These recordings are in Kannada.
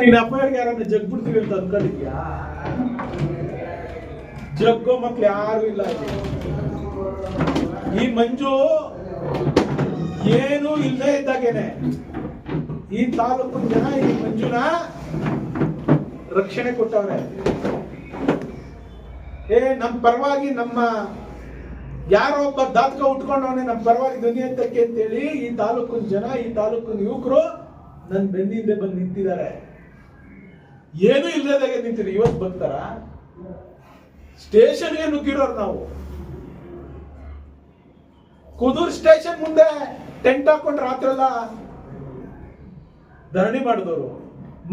ನೀನ್ ಅಪ್ಪಯ್ಯರ್ಗೆ ಯಾರನ್ನ ಜಗ್ ಬಿಡ್ತೀವಿ ಅಂತ ಅನ್ಕೊಂಡಿದ್ಯಾ? ಜಗ್ಗೋ ಮಕ್ಳು ಯಾರು ಇಲ್ಲ. ಈ ಮಂಜು ಏನು ಇಲ್ಲದೆ ಇದ್ದಾಗೇನೆ. ಈ ತಾಲೂಕು ಜನ ಈ ಮಂಜುನ ರಕ್ಷಣೆ ಕೊಟ್ಟವ್ರೆ. ಏ, ನಮ್ ಪರವಾಗಿ ನಮ್ಮ ಯಾರೋ ಒಬ್ಬ ದಾತ್ಕ ಉಟ್ಕೊಂಡವನೇ ನಮ್ಮ ಪರವಾಗಿ ಧ್ವನಿ ಅಂತಕ್ಕೆ ಅಂತೇಳಿ ಈ ತಾಲೂಕಿನ ಜನ, ಈ ತಾಲೂಕಿನ ಯುವಕರು ನನ್ನ ಬೆನ್ನಿಂದೆ ಬಂದು ನಿಂತಿದ್ದಾರೆ. ಏನು ಇಲ್ಲದಾಗ ನಿಂತಿರಿ. ಇವತ್ತು ಬರ್ತಾರ ಸ್ಟೇಷನ್ಗೆ ನುಗ್ಗಿರೋರು ನಾವು. ಕುದೂರ್ ಸ್ಟೇಷನ್ ಮುಂದೆ ಟೆಂಟ್ ಹಾಕೊಂಡು ರಾತ್ರಿ ಎಲ್ಲ ಧರಣಿ ಮಾಡಿದವರು.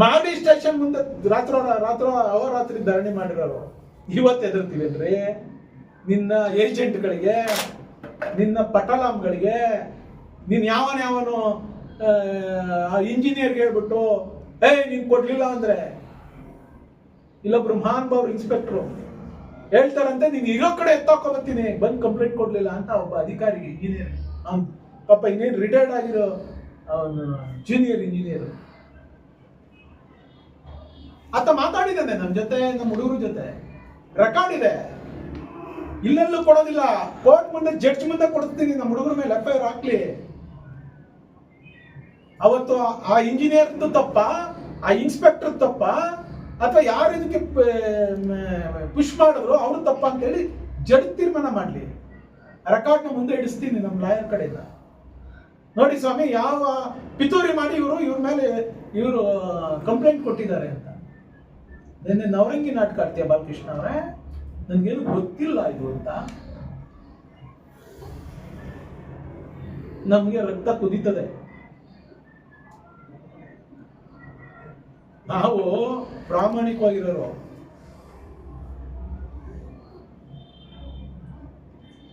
ಮಾಗಡಿ ಸ್ಟೇಷನ್ ಮುಂದೆ ರಾತ್ರಿ ರಾತ್ರಿ ಅವರಾತ್ರಿ ಧರಣಿ ಮಾಡಿರೋರು. ಇವತ್ತು ಎದುರ್ತೀವಿ ಅಂದ್ರೆ ನಿನ್ನ ಏಜೆಂಟ್ಗಳಿಗೆ, ನಿನ್ನ ಪಟಲಾಮ್ಗಳಿಗೆ, ನೀನ್ ಯಾವನ ಯಾವನು ಇಂಜಿನಿಯರ್ಗೆ ಹೇಳ್ಬಿಟ್ಟು, ಏಯ್, ನೀನ್ ಕೊಡ್ಲಿಲ್ಲ ಅಂದ್ರೆ ಇಲ್ಲೊಬ್ರು ಮಹಾನ್ ಬಾವ್ ಇನ್ಸ್ಪೆಕ್ಟ್ರು ಹೇಳ್ತಾರಂತೆ, ನೀನ್ ಇರೋ ಕಡೆ ಎತ್ತಾಕೊಂಬತ್ತೀನಿ. ಬಂದ್ ಕಂಪ್ಲೇಂಟ್ ಕೊಡ್ಲಿಲ್ಲ ಅಂತ ಒಬ್ಬ ಅಧಿಕಾರಿಗೆ ಇಂಜಿನಿಯರ್ ಅವ್ನು ಪಾಪ ಇನ್ನೇನು ರಿಟೈರ್ಡ್ ಆಗಿರೋ ಜೂನಿಯರ್ ಇಂಜಿನಿಯರ್ ಆತ ಮಾತಾಡಿದ್ದಾನೆ ನಮ್ಮ ಜೊತೆ ನಮ್ಮ ಹುಡುಗರ ಜೊತೆ. ರೆಕಾರ್ಡ್ ಇದೆ. ಇಲ್ಲೆಲ್ಲೂ ಕೊಡೋದಿಲ್ಲ. ಕೋರ್ಟ್ ಮುಂದೆ ಜಡ್ಜ್ ಮುಂದೆ ಕೊಡ್ತೀನಿ. ನಮ್ಮ ಹುಡುಗರ ಮೇಲೆ ಎಫ್ ಐ ಹಾಕ್ಲಿ. ಅವತ್ತು ಆ ಇಂಜಿನಿಯರ್ ತಪ್ಪ, ಆ ಇನ್ಸ್ಪೆಕ್ಟರ್ ತಪ್ಪ ಅಥವಾ ಯಾರು ಇದಕ್ಕೆ ಪುಷ್ ಮಾಡಿದ್ರು ಅವರು ತಪ್ಪ ಅಂತೇಳಿ ಜಡ್ ತೀರ್ಮಾನ ಮಾಡಲಿ. ರೆಕಾರ್ಡ್ನ ಮುಂದೆ ಇಡಿಸ್ತೀನಿ ನಮ್ಮ ಲಾಯರ್ ಕಡೆಯಿಂದ. ನೋಡಿ ಸ್ವಾಮಿ, ಯಾವ ಪಿತೂರಿ ಮಾಡಿ ಇವರು, ಇವ್ರ ಮೇಲೆ ಇವರು ಕಂಪ್ಲೇಂಟ್ ಕೊಟ್ಟಿದ್ದಾರೆ ಅಂತ. ನಿನ್ನೆ ನವರಂಗಿ ನಾಟಕ ಆಡ್ತೀಯ ಬಾಲಕೃಷ್ಣ ಅವರೇ, ನನಗೇನು ಗೊತ್ತಿಲ್ಲ ಇದು ಅಂತ. ನಮಗೆ ರಕ್ತ ಕುದೀತದೆ. ನಾವು ಪ್ರಾಮಾಣಿಕವಾಗಿರೋರು.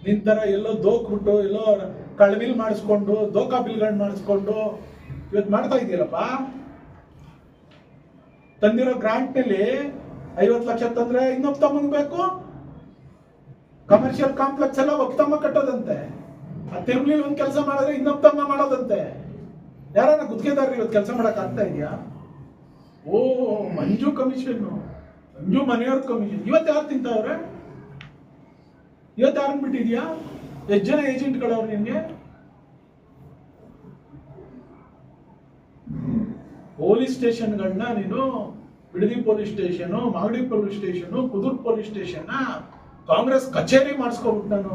ನಿಂತರ ಎಲ್ಲೋ ದೋಕ್ಬಿಟ್ಟು, ಎಲ್ಲೋ ಕಳವಿಲ್ ಮಾಡಿಸ್ಕೊಂಡು, ದೋಕಾ ಬಿಲ್ಗಳನ್ನ ಮಾಡಿಸ್ಕೊಂಡು ಇವತ್ತು ಮಾಡ್ತಾ ಇದೆಯಲ್ಲಪ್ಪ? ತಂದಿರೋ ಗ್ರಾಂಟ್ನಲ್ಲಿ ಐವತ್ತು ಲಕ್ಷ ತಂದ್ರೆ ಇನ್ನೊಬ್ಬ ತಮ್ಮಂಗ್ ಬೇಕು? ಕಮರ್ಷಿಯಲ್ ಕಾಂಪ್ಲೆಕ್ಸ್ ಎಲ್ಲ ಒಬ್ಬ ತಮ್ಮ ಕಟ್ಟೋದಂತೆ. ಆ ತಿರುಮಲಿ ಒಂದು ಕೆಲಸ ಮಾಡಿದ್ರೆ ಇನ್ನೊಬ್ಬ ತಮ್ಮ ಮಾಡೋದಂತೆ. ಯಾರನ್ನ ಗುತ್ತಿಗೆದಾರರು ಇವತ್ತು ಕೆಲಸ ಮಾಡಕ್ ಆಗ್ತಾ ಇದೆಯಾ? ಓ, ಮಂಜು ಕಮಿಷನ್ ಮಂಜು ಮನೆಯವ್ರ ಕಮಿಷನ್ ಇವತ್ತು ಯಾರು ತಿಂತಾವ್ರೆ? ಇವತ್ತು ಯಾರನ್ನ ಬಿಟ್ಟಿದ್ಯಾ? ಎಷ್ಟು ಜನ ಏಜೆಂಟ್ಗಳವ್ರು ನಿಮಗೆ? ಪೊಲೀಸ್ ಸ್ಟೇಷನ್ಗಳನ್ನ ನೀನು Bidadi police station, Magadi police station, Kudur police station Congress ಕಚೇರಿ ಮಾಡಿಸ್ಕೊಬಿಟ್ಟು ನಾನು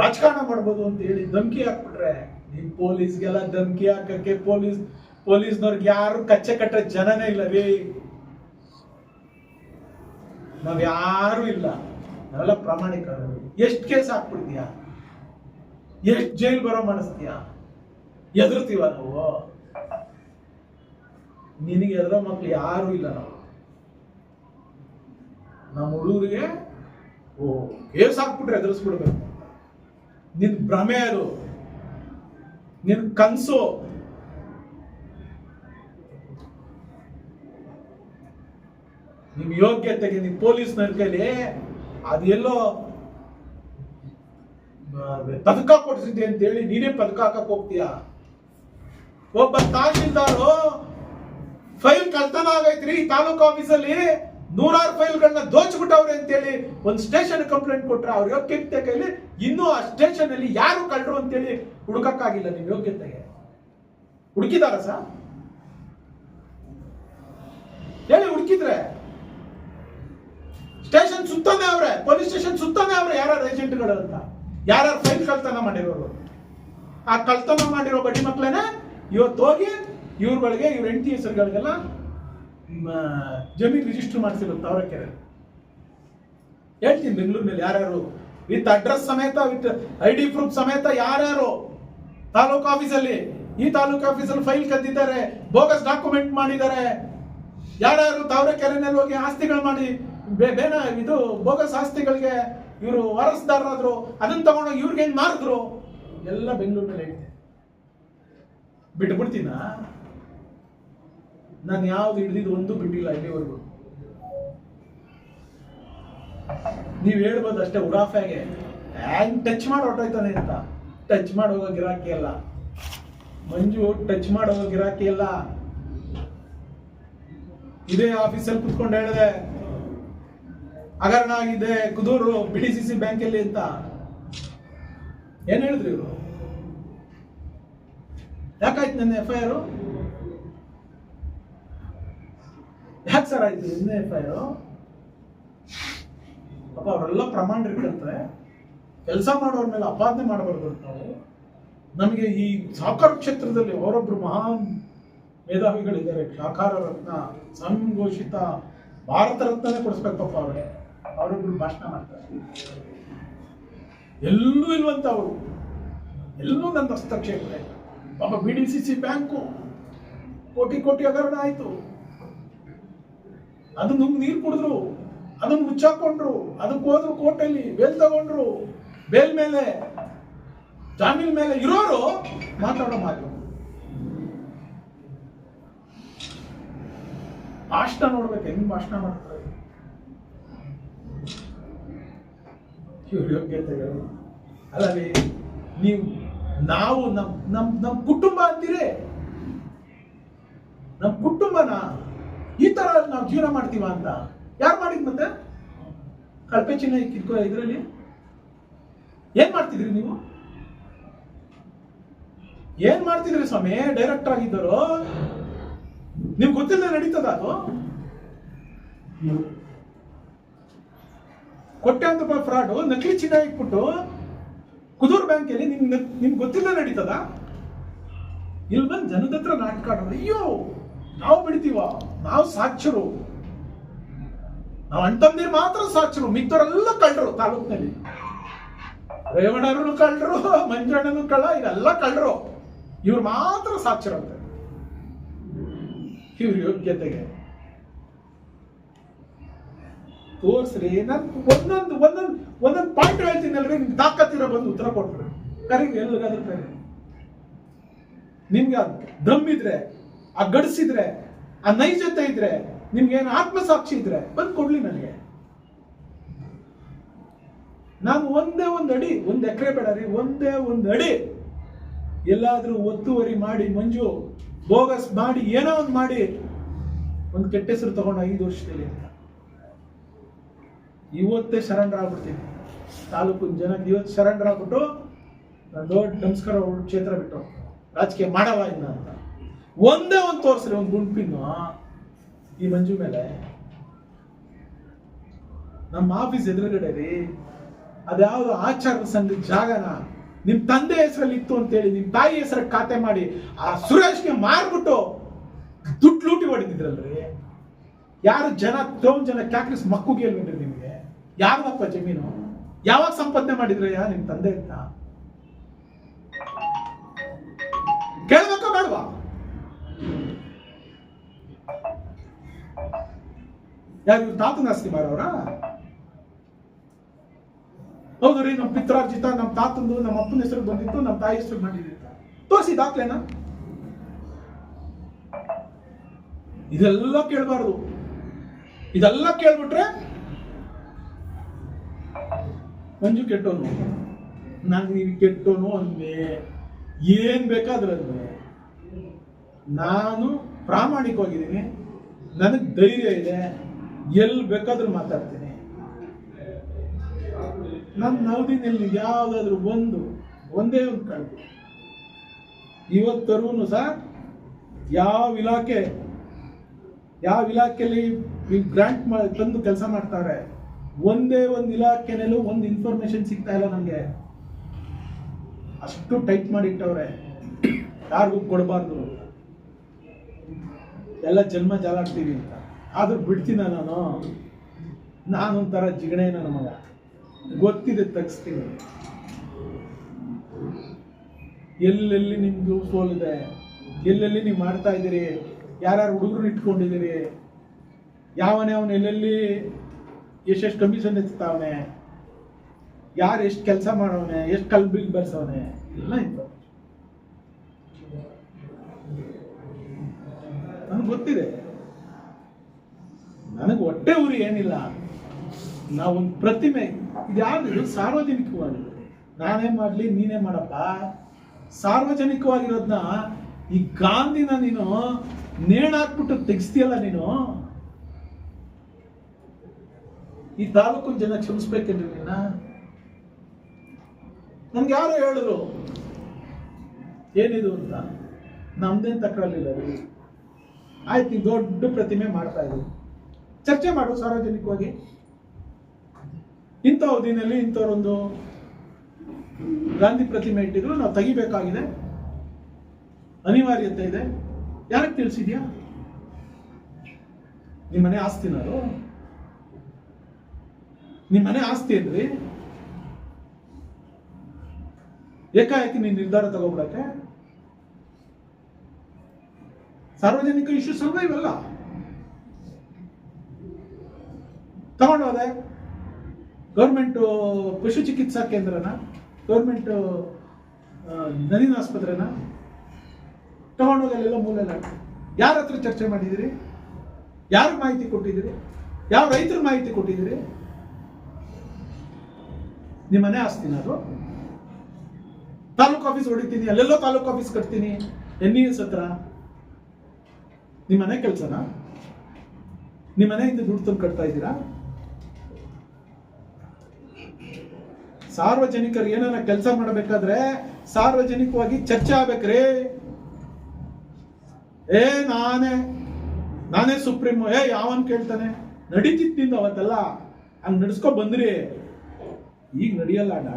ರಾಜಕಾರಣ ಮಾಡ್ಬೋದು ಅಂತ ಹೇಳಿ ಧಮ್ಕಿ ಹಾಕ್ಬಿಟ್ರೆ. ಈ ಪೊಲೀಸ್ಗೆಲ್ಲ ಧಮ್ಕಿ ಹಾಕಕ್ಕೆ ಪೊಲೀಸ್ ಪೊಲೀಸ್ನವ್ರಿಗೆ ಯಾರು ಕಚ್ಚೆ ಕಟ್ಟ ಜನನೇ ಇಲ್ಲ. ರೀ. ನಾವ್ ಯಾರು ಇಲ್ಲ. ನಾವೆಲ್ಲ ಪ್ರಾಮಾಣಿಕರು. ಎಷ್ಟು ಕೇಸ್ ಹಾಕ್ಬಿಡ್ತೀಯಾ? ಎಷ್ಟು ಜೈಲ್ ಬರೋ ಮಾಡಿಸ್ತೀಯಾ ಎದುರ್ತೀವ ನಾವು? ನಿನಗೆ ಎದುರೋ ಮಕ್ಳು ಯಾರು ಇಲ್ಲ ನಾವು. ನಮ್ಮ ಹುಡುಗರಿಗೆ, ಓ, ಕೇಸ್ ಹಾಕ್ಬಿಟ್ರೆ ಎದುರಿಸ್ಬಿಡ್ಬೇಕು ನಿನ್ ಭ್ರಮೆ ಅದು. ನಿನ್ ಕನ್ಸು. ನಿಮ್ ಯೋಗ್ಯತೆಗೆ ನಿಮ್ ಪೊಲೀಸ್ ಕೈಲಿ ಅದೆಲ್ಲೋ ಪದಕ ಕೊಡಿಸಿದ್ದೆ ಅಂತ ಹೇಳಿ ನೀನೇ ಪದಕ ಹಾಕಕ್ ಹೋಗ್ತೀಯಾ? ಒಬ್ಬ ತಹಶೀಲ್ದಾರು ಫೈಲ್ ಕಳ್ತನ ಆಗೈತ್ರಿ ತಾಲೂಕ್ ಆಫೀಸಲ್ಲಿ ನೂರಾರು ಫೈಲ್ಗಳನ್ನ ದೋಚ್ಬಿಟ್ಟವ್ರೆ ಅಂತೇಳಿ ಒಂದು ಸ್ಟೇಷನ್ ಕಂಪ್ಲೇಂಟ್ ಕೊಟ್ರೆ ಅವ್ರ ಯೋಗ್ಯತೆ ಕೈಲಿ ಇನ್ನೂ ಆ ಸ್ಟೇಷನ್ ಅಲ್ಲಿ ಯಾರು ಕಳ್ರು ಅಂತೇಳಿ ಹುಡುಕಕ್ಕಾಗಿಲ್ಲ ನಿಮ್ ಯೋಗ್ಯತೆಗೆ. ಹುಡುಕಿದಾರ ಸರ್? ಹೇಳಿ, ಹುಡುಕಿದ್ರೆ. ಸ್ಟೇಷನ್ ಸುತ್ತಾನೆ ಅವ್ರೆ, ಪೊಲೀಸ್ ಸ್ಟೇಷನ್ ಸುತ್ತಾನೆ ಅವ್ರೆ ಯಾರ್ಯಾರು ಏಜೆಂಟ್ಗಳು ಅಂತ. ಯಾರ್ಯಾರು ಫೈಲ್ ಕಳ್ತನ ಮಾಡಿರೋರು. ಆ ಕಳ್ತನ ಮಾಡಿರೋ ಬಡ್ಡಿ ಮಕ್ಳೇನೆ ಇವತ್ತು ಹೋಗಿ ಇವ್ರುಗಳಿಗೆ ಇವ್ರ ಹೆಂಡತಿ ಹೆಸರುಗಳಿಗೆಲ್ಲ ಜಮೀನ್ ರಿಜಿಸ್ಟರ್ ಮಾಡಿಸಿರೋ ಕೆರೆ ಹೇಳ್ತೀನಿ ಬೆಂಗಳೂರಿನಲ್ಲಿ ಯಾರ್ಯಾರು, ವಿತ್ ಅಡ್ರೆಸ್ ಸಮೇತ, ವಿತ್ ಐ ಡಿ ಪ್ರೂಫ್ ಸಮೇತ ಯಾರ್ಯಾರು, ತಾಲೂಕು ಆಫೀಸಲ್ಲಿ, ಈ ತಾಲೂಕು ಆಫೀಸಲ್ಲಿ ಫೈಲ್ ಕದ್ದಿದ್ದಾರೆ ಬೋಗಸ್ ಡಾಕ್ಯುಮೆಂಟ್ ಮಾಡಿದ್ದಾರೆ. ಯಾರ್ಯಾರು ತಾವರೆಕೆರೆನಲ್ಲಿ ಹೋಗಿ ಆಸ್ತಿಗಳು ಮಾಡಿ ಬೇನ ಇದು ಭೋಗ ಆಸ್ತಿಗಳಿಗೆ ಇವರು ವಾರಸ್ದಾರರಾದ್ರು ಅದನ್ನ ತಗೊಂಡೋಗಿ ಇವ್ರಿಗೆ ಹೆಂಗ್ ಮಾರಿದ್ರು? ಎಲ್ಲ ಬೆಂಗಳೂರಿನಲ್ಲಿ ಬಿಟ್ಟು ಬಿಟ್ಬಿಡ್ತೀನ? ನಾನು ಯಾವ್ದು ಹಿಡಿದಿದ್ದು ಒಂದು ಬಿಟ್ಟಿಲ್ಲ ಇಲ್ಲಿವರೆಗೂ. ನೀವ್ ಹೇಳ್ಬೋದು ಅಷ್ಟೇ ಉಡಾಫೆಗೆ ಹ್ಯಾಂಗ್ ಟಚ್ ಮಾಡಿ ಹೊಟ್ಟೋಯ್ತಾನೆ ಅಂತ. ಟಚ್ ಮಾಡಿ ಹೋಗೋ ಗಿರಾಕಿ ಅಲ್ಲ. ಮಂಜು, ಟಚ್ ಮಾಡಿ ಗಿರಾಕಿ ಅಲ್ಲ. ಇದೇ ಆಫೀಸಲ್ಲಿ ಕುತ್ಕೊಂಡು ಹೇಳಿದೆ ಹಗರಣ ಆಗಿದೆ Kuduru B D C C ಬ್ಯಾಂಕಲ್ಲಿ ಅಂತ. ಏನ್ ಹೇಳಿದ್ರು ಇವರು? ಯಾಕಾಯ್ತು ನನ್ನ ಎಫ್ ಐ ಆರ್ ಯಾಕೆ ಸರ್ ಆಯ್ತು ನಿನ್ನ ಎಫ್ ಐ ಆರ್ ಪಾಪ ಅವರೆಲ್ಲ ಪ್ರಮಾಣರಿರ್ತಾರೆ ಕೆಲಸ ಮಾಡೋರ ಮೇಲೆ ಅಪಾದನೆ ಮಾಡಬಾರ್ದು ನಾವು ನಮಗೆ ಈ ಸಹಕಾರ ಕ್ಷೇತ್ರದಲ್ಲಿ ಅವರೊಬ್ರು ಮಹಾನ್ ಮೇಧಾವಿಗಳಿದ್ದಾರೆ. ಸಾಕಾರ ರತ್ನ ಸಂಘೋಷಿತ, ಭಾರತ ರತ್ನನೇ ಕೊಡಿಸ್ಬೇಕಪ್ಪ ಅವ್ರಿಗೆ. ಅವರೊಬ್ರು ಭಾಷಣ ಮಾಡ್ತಾರೆ. ಎಲ್ಲೂ ಇಲ್ವಂತ ಅವರು. ಎಲ್ಲೂ ನನ್ನ ಹಸ್ತಕ್ಷೇಪ ಇಲ್ಲ. ಪಾಪ B D C C bank ಕೋಟಿ ಕೋಟಿ ಹಗರಣ ಆಯ್ತು. ಅದನ್ನ ನುಂಗ್ ನೀರು ಕುಡಿದ್ರು, ಅದನ್ನ ಮುಚ್ಚಾಕೊಂಡ್ರು, ಅದಕ್ಕೆ ಹೋದ್ರು ಕೋರ್ಟಲ್ಲಿ, ಬೇಲ್ ತಗೊಂಡ್ರು, ಬೇಲ್ ಮೇಲೆ, ಜಾಮೀನ್ ಮೇಲೆ ಇರೋರು ಮಾತಾಡೋ ಮಾತು. ಭಾಷಣ ನೋಡ್ಬೇಕು, ಹೆಂಗ್ ಭಾಷಣ ಮಾಡ್ತಾರೆ? ಇವ್ರ ಯೋಗ್ಯತೆಗಳು ಅಲ್ಲವೇ ನೀವು, ನಾವು ನಮ್ ನಮ್ ನಮ್ ಕುಟುಂಬ ಅಂತೀರೇ? ನಮ್ ಕುಟುಂಬನ ಈ ತರ ನಾವು ಜೀವನ ಮಾಡ್ತೀವ ಅಂತ. ಯಾರು ಮಾಡಿದ್ ಮತ್ತೆ? ಕಳಪೆ ಚಿನ್ನ ಕಿತ್ಕೋ ಇದರಲ್ಲಿ? ಏನ್ ಮಾಡ್ತಿದ್ರಿ ನೀವು? ಏನ್ ಮಾಡ್ತಿದ್ರಿ ಸ್ವಾಮಿ? ಡೈರೆಕ್ಟರ್ ಆಗಿದ್ದರು ನಿಮ್ಗೆ ಗೊತ್ತಿಲ್ಲ ನಡೀತದ ಅದು? ಕೊಟ್ಟೆ ಅಂತ ಫ್ರಾಡ್ ನಕಲಿ ಚಿನ್ನ ಇಟ್ಬಿಟ್ಟು ಕುದೂರ್ ಬ್ಯಾಂಕಲ್ಲಿ ನಿಮ್ ನಿಮ್ಗೆ ಗೊತ್ತಿಲ್ಲ ನಡೀತದ? ಇಲ್ಲಿ ಬಂದು ಜನದ ಹತ್ರ ನಾಟಕ ಆಡೋದು. ಅಯ್ಯೋ, ನಾವು ಬಿಡ್ತೀವ? ನಾವು ಸಾಕ್ಷರು ನಾವು ಅಣ್ತಂದಿರ್ ಮಾತ್ರ ಸಾಕ್ಷರು ಮಿಕ್ಕವರೆಲ್ಲ ಕಳ್ಳರು ತಾಲೂಕಿನಲ್ಲಿ. ರೇವಣ್ಣರು ಕಳ್ಳರು, ಮಂಜಣ್ಣನು ಕಳ್ಳ, ಇವೆಲ್ಲ ಕಳ್ಳರು. ಇವ್ರು ಮಾತ್ರ ಸಾಕ್ಷರಂತೆ ಇವ್ರ ಯೋಗ್ಯತೆಗೆ. ತೋರ್ಸ್ರಿ, ನಾನು ಒಂದೊಂದು ಒಂದೊಂದು ಒಂದೊಂದು ಪಾಯಿಂಟ್ ಹೇಳ್ತೀನಲ್ರಿ, ನಿಮ್ಗೆ ತಾಕತ್ತಿರ ಬಂದು ಉತ್ತರ ಕೊಟ್ರಿ ಕರೆಗೆ ಎಲ್ಲಿಗಾದ್ರೂ ಕರೀರಿ ನಿಮ್ಗೆ ಆ ದಮ್ ಇದ್ರೆ, ಆ ಗಡಿಸಿದ್ರೆ ಆ ನೈಜತೆ ಇದ್ರೆ, ನಿಮ್ಗೆ ಏನು ಆತ್ಮಸಾಕ್ಷಿ ಇದ್ರೆ, ಬಂದು ಕೊಡ್ಲಿ ನನಗೆ. ನಾನು ಒಂದೇ ಒಂದು ಅಡಿ, ಒಂದು ಎಕರೆ ಬೇಡ ರೀ, ಒಂದೇ ಒಂದು ಅಡಿ. ಎಲ್ಲಾದ್ರೂ ಒತ್ತುವರಿ ಮಾಡಿ, ಮಂಜು, ಬೋಗಸ್ ಮಾಡಿ, ಏನೋ ಒಂದು ಮಾಡಿ, ಒಂದು ಕೆಟ್ಟ ಹೆಸರು ತಗೊಂಡು ಐದು ವರ್ಷದಲ್ಲಿ. ಇವತ್ತೇ ಶರಣರಾಗ್ಬಿಡ್ತೀನಿ. ತಾಲೂಕು ಜನಕ್ಕೆ ಇವತ್ತು ಶರಣರಾಗ್ಬಿಟ್ಟು ನಾನು ದೊಡ್ಡ ನಮಸ್ಕಾರ ಕ್ಷೇತ್ರ ಬಿಟ್ಟು ರಾಜಕೀಯ ಮಾಡಲ್ಲ ಇನ್ನ ಅಂತ. ಒಂದೇ ಒಂದು ತೋರಿಸ್ರಿ, ಒಂದು ಗುಂಪಿನ್ನು. ಈ ಮಂಜು ಮೇಲೆ. ನಮ್ಮ ಆಫೀಸ್ ಎದುರುಗಡೆ ರೀ, ಅದ್ಯಾವುದು ಆಚಾರ ಸಂಘದ ಜಾಗನ. ನಿಮ್ ತಂದೆ ಹೆಸರಲ್ಲಿ ಇತ್ತು ಅಂತೇಳಿ ನಿಮ್ ತಾಯಿ ಹೆಸರ ಖಾತೆ ಮಾಡಿ ಆ ಸುರೇಶ್ಗೆ ಮಾರ್ಬಿಟ್ಟು ದುಡ್ಡು ಲೂಟಿ ಹೊಡಿತಿದ್ರಲ್ರಿ. ಯಾರು ಜನ ತೋನ್ ಜನ ಕ್ಯಾಕ್ರಿಸ್ ಮಕ್ಕುಗೆ ಅಲ್ವೇನ್ರಿ ಯಾವ್ದಪ್ಪ ಜಮೀನು? ಯಾವಾಗ ಸಂಪಾದನೆ ಮಾಡಿದ್ರಯ್ಯ ನಿಮ್ ತಂದೆ ಅಂತ? ಕೇಳಬೇಕು ಬೇಡವಾ? ಯಾರು ತಾತನ ಆಸ್ತಿ ಮಾರವ್ರ ಹೌದು ರೀ, ನಮ್ಮ ಪಿತ್ರಾರ್ಜಿತ, ನಮ್ಮ ತಾತಂದು, ನಮ್ಮ ಅಪ್ಪನ ಹೆಸರು ಬಂದಿತ್ತು, ನಮ್ಮ ತಾಯಿ ಹೆಸರು ಮಾಡಿದ್ವಿ ತೋರಿಸಿ ದಾಖಲೆನ? ಇದೆಲ್ಲ ಕೇಳಬಾರ್ದು. ಇದೆಲ್ಲ ಕೇಳ್ಬಿಟ್ರೆ ಮಂಜು ಕೆಟ್ಟೋನು ನಾನು ನೀವು ಕೆಟ್ಟೋನು ಅಂದೆ ಏನು ಬೇಕಾದ್ರೆ ನಾನು ಪ್ರಾಮಾಣಿಕವಾಗಿದ್ದೀನಿ. ನನಗೆ ಧೈರ್ಯ ಇದೆ. ಎಲ್ಲಿ ಬೇಕಾದ್ರೂ ಮಾತಾಡ್ತೀನಿ. ನನ್ನ ನವದಿನಲ್ಲಿ ಯಾವುದಾದ್ರೂ ಒಂದು, ಒಂದೇ ಒಂದು ಕಳೆದು. ಇವತ್ತರೂ ಸಹ ಯಾವ ಇಲಾಖೆ, ಯಾವ ಇಲಾಖೆಯಲ್ಲಿ ಗ್ರಾಂಟ್ ತಂದು ಕೆಲಸ ಮಾಡ್ತಾರೆ ಒಂದೇ ಒಂದು ಇಲಾಖೆನಲ್ಲೂ ಒಂದು ಇನ್ಫಾರ್ಮೇಶನ್ ಸಿಗ್ತಾ ಇಲ್ಲ ನನಗೆ ಅಷ್ಟು ಟೈಟ್ ಮಾಡಿಟ್ಟವ್ರೆ. ಯಾರಿಗೂ ಕೊಡಬಾರ್ದು. ಎಲ್ಲ ಜನ್ಮ ಜಾಲಾಡ್ತೀವಿ ಅಂತ. ಆದ್ರೂ ಬಿಡ್ತೀನ ನಾನು? ನಾನೊಂಥರ ಜಿಗಣೆ ನನ್ನ ಮಗ. ಗೊತ್ತಿದೆ, ತಗ್ಸ್ತೀನಿ. ಎಲ್ಲೆಲ್ಲಿ ನಿಮ್ಮದು ಸೋಲಿದೆ ಎಲ್ಲೆಲ್ಲಿ ನೀವು ಮಾಡ್ತಾ ಇದ್ದೀರಿ? ಯಾರ್ಯಾರು ಹುಡುಗರು ಇಟ್ಕೊಂಡಿದ್ದೀರಿ? ಯಾವನೇ ಅವನು ಎಲ್ಲೆಲ್ಲಿ ಎಷ್ಟೆಷ್ಟು ಕಮಿಷನ್ ಎತ್ತಾವನೆ ಯಾರು ಎಷ್ಟು ಕೆಲಸ ಮಾಡೋವನೆ? ಎಷ್ಟು ಕಲ್ ಬಿಲ್ ಬರ್ಸವನೆ? ಎಲ್ಲ ಇತ್ತು ನನಗೆ ಗೊತ್ತಿದೆ. ನನಗೆ ಹೊಟ್ಟೆ ಉರಿ ಏನಿಲ್ಲ. ನಾವೊಂದು ಪ್ರತಿಮೆ ಇದ್ಯಾವ್ದು ಸಾರ್ವಜನಿಕವಾಗಿದೆ ನಾನೇ ಮಾಡಲಿ, ನೀನೇ ಮಾಡಪ್ಪ. ಸಾರ್ವಜನಿಕವಾಗಿರೋದನ್ನ ಈ ಗಾಂಧಿನ ನೀನು ನೇಣಾಕ್ಬಿಟ್ಟು ತೆಗಿಸ್ತೀಯಲ್ಲ ನೀನು? ಈ ತಾಲೂಕು ಜನ ಕ್ಷಮಿಸ್ಬೇಕೇನ್ರಿ ನಿನ್ನ ನನ್ಗೆ ಯಾರು ಹೇಳಿದ್ರು. ಏನಿದು ಅಂತ? ನಮ್ದೇನ್ ರೀ. ಆಯ್ತು ದೊಡ್ಡ ಪ್ರತಿಮೆ ಮಾಡ್ತಾ ಇದ್ದೀವಿ ಚರ್ಚೆ ಮಾಡು ಸಾರ್ವಜನಿಕವಾಗಿ. ಇಂಥ ಅವಧಿನಲ್ಲಿ ಇಂಥವ್ರೊಂದು ಗಾಂಧಿ ಪ್ರತಿಮೆ ಇಟ್ಟಿದ್ರು. ನಾವು ತೆಗಿಬೇಕಾಗಿದೆ. ಅನಿವಾರ್ಯತೆ ಇದೆ. ಯಾರಿಗೆ ತಿಳಿಸಿದ್ಯಾ? ನಿಮ್ಮನೆ ಆಸ್ತಿನಾರು ನಿಮ್ಮ ಮನೆ ಆಸ್ತಿ ಏನ್ರಿ ಏಕಾಏಕಿ ನೀನು ನಿರ್ಧಾರ ತಗೋಬಿಡಕ್ಕೆ? ಸಾರ್ವಜನಿಕ ಇಶ್ಯೂಸ್ ಅಲ್ವ ಇವೆಲ್ಲ ತಗೊಂಡೋದೆ ಗೌರ್ಮೆಂಟ್ ಪಶು ಚಿಕಿತ್ಸಾ ಕೇಂದ್ರನ, ಗೌರ್ಮೆಂಟ್ ನದಿನ ಆಸ್ಪತ್ರೆನ ತಗೊಂಡೋಗಿ ಅಲ್ಲೆಲ್ಲ ಮೂಲೆಲ್ಲ ಯಾರ ಹತ್ರ ಚರ್ಚೆ ಮಾಡಿದಿರಿ? ಯಾರು ಮಾಹಿತಿ ಕೊಟ್ಟಿದ್ದೀರಿ ಯಾವ ರೈತರು ಮಾಹಿತಿ ಕೊಟ್ಟಿದ್ದೀರಿ ನಿಮ್ಮ ಮನೆ ಆಸ್ತಿನ ಅದು? ತಾಲೂಕು ಆಫೀಸ್ ಹೊಡಿತೀನಿ, ಅಲ್ಲೆಲ್ಲೋ ತಾಲೂಕು ಆಫೀಸ್ ಕಟ್ತೀನಿ. ಎನ್ ಎಸ್ ಹತ್ರ? ನಿಮ್ಮ ಮನೆ ಕೆಲಸನ? ನಿಮ್ಮ ಮನೆಯಿಂದ ದುಡ್ಡು ತಂದು ಕಟ್ತಾ ಇದ್ದೀರಾ? ಸಾರ್ವಜನಿಕರು ಏನಾರ ಕೆಲಸ ಮಾಡಬೇಕಾದ್ರೆ ಸಾರ್ವಜನಿಕವಾಗಿ ಚರ್ಚೆ ಆಗ್ಬೇಕ್ರಿ ಏ, ನಾನೇ ನಾನೇ ಸುಪ್ರೀಂ ಏ, ಯಾವನ್ ಕೇಳ್ತಾನೆ? ನಡೀತಿತ್ತು ನಿಂದು ಅವತ್ತೆಲ್ಲ. ಹಂಗ್ ನಡ್ಸ್ಕೊ ಬಂದ್ರಿ. ಈಗ ನಡೆಯಲ್ಲ ಅಣ್ಣ